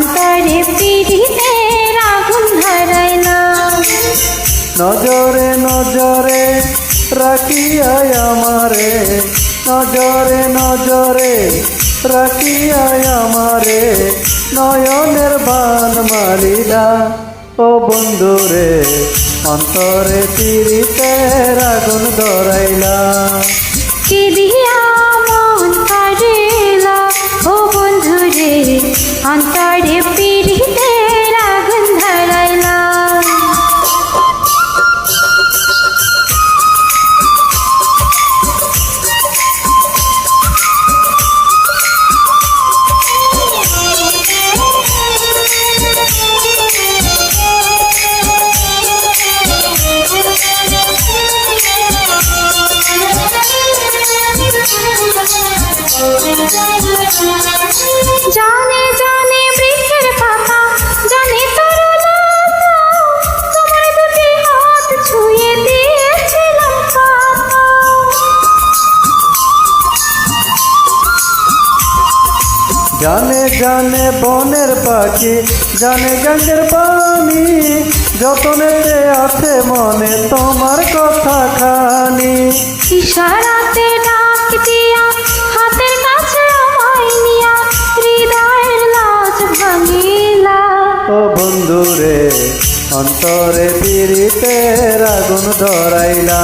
অন্তরে পিড়িতে আগুন ধরে না। নজরে নজরে রাখিয়ায় আমারে নজরে নজরে রাখিয়ায় আমারে নয়নের বান মারিলা। ও বন্ধুরে অন্তরে পিড়িতে রাগুন ধরাইলা। জানে জানে বনের পাখি জানে গঙ্গের পানি যতনেতে আছে মনে তোমার কথা খানি। ইশারাতে ডাক দিয়া হাতের কাছে আমায় নিয়া হৃদয়ের লাজ ভাঙিলা। ও বন্ধুরে অন্তরে পিড়িতে আগুন ধরাইলা।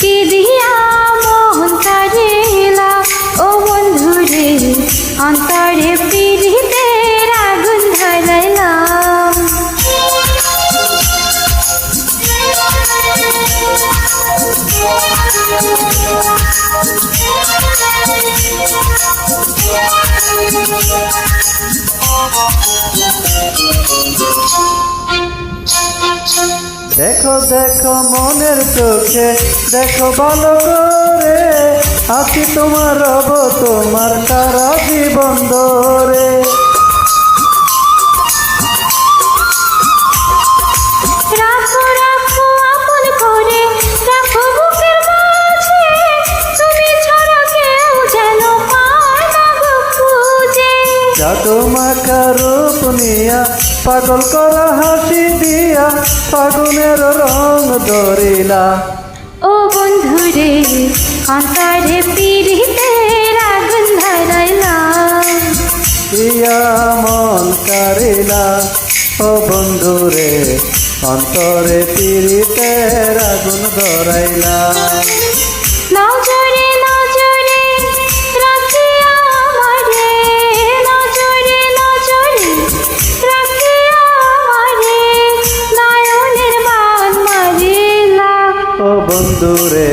কি দিয়া মোহন কারিলা ও বন্ধু রে অন্তরে পিড়িতে আগুন ধরাইলা দেখো দেখো মনের চোখে দেখো ভালো করে। আছি তোমার রব তোমার সারা জীবন ধরে। রূপ নিয়া পাগল করা হাসি দিয়া ফাগুনের রং ধরিলা। রে পিড়িতে আগুন ধরাইলাম। ইয়া মন কারিলা ও বন্ধুরে অন্তরে পিড়িতে আগুন ধরাইলা নজরে নজরে রাখিয়া আমারে নজরে নজরে রাখিয়া আমারে নয়নের বান মারিলা। ও বন্ধুরে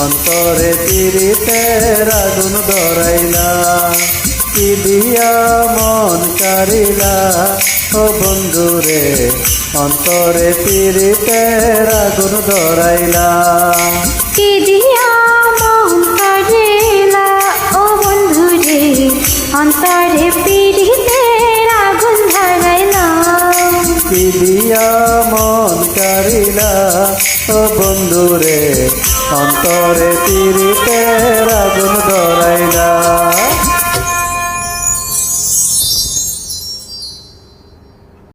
অন্তরে তিরিতে আগুন ধরাইলা কি দিয়া মন কারিলা। ও বন্ধুরে, অন্তরে তিরিতে আগুন ধরাইলা কি দিয়া মন তিরিতে আগুন ধরাইলা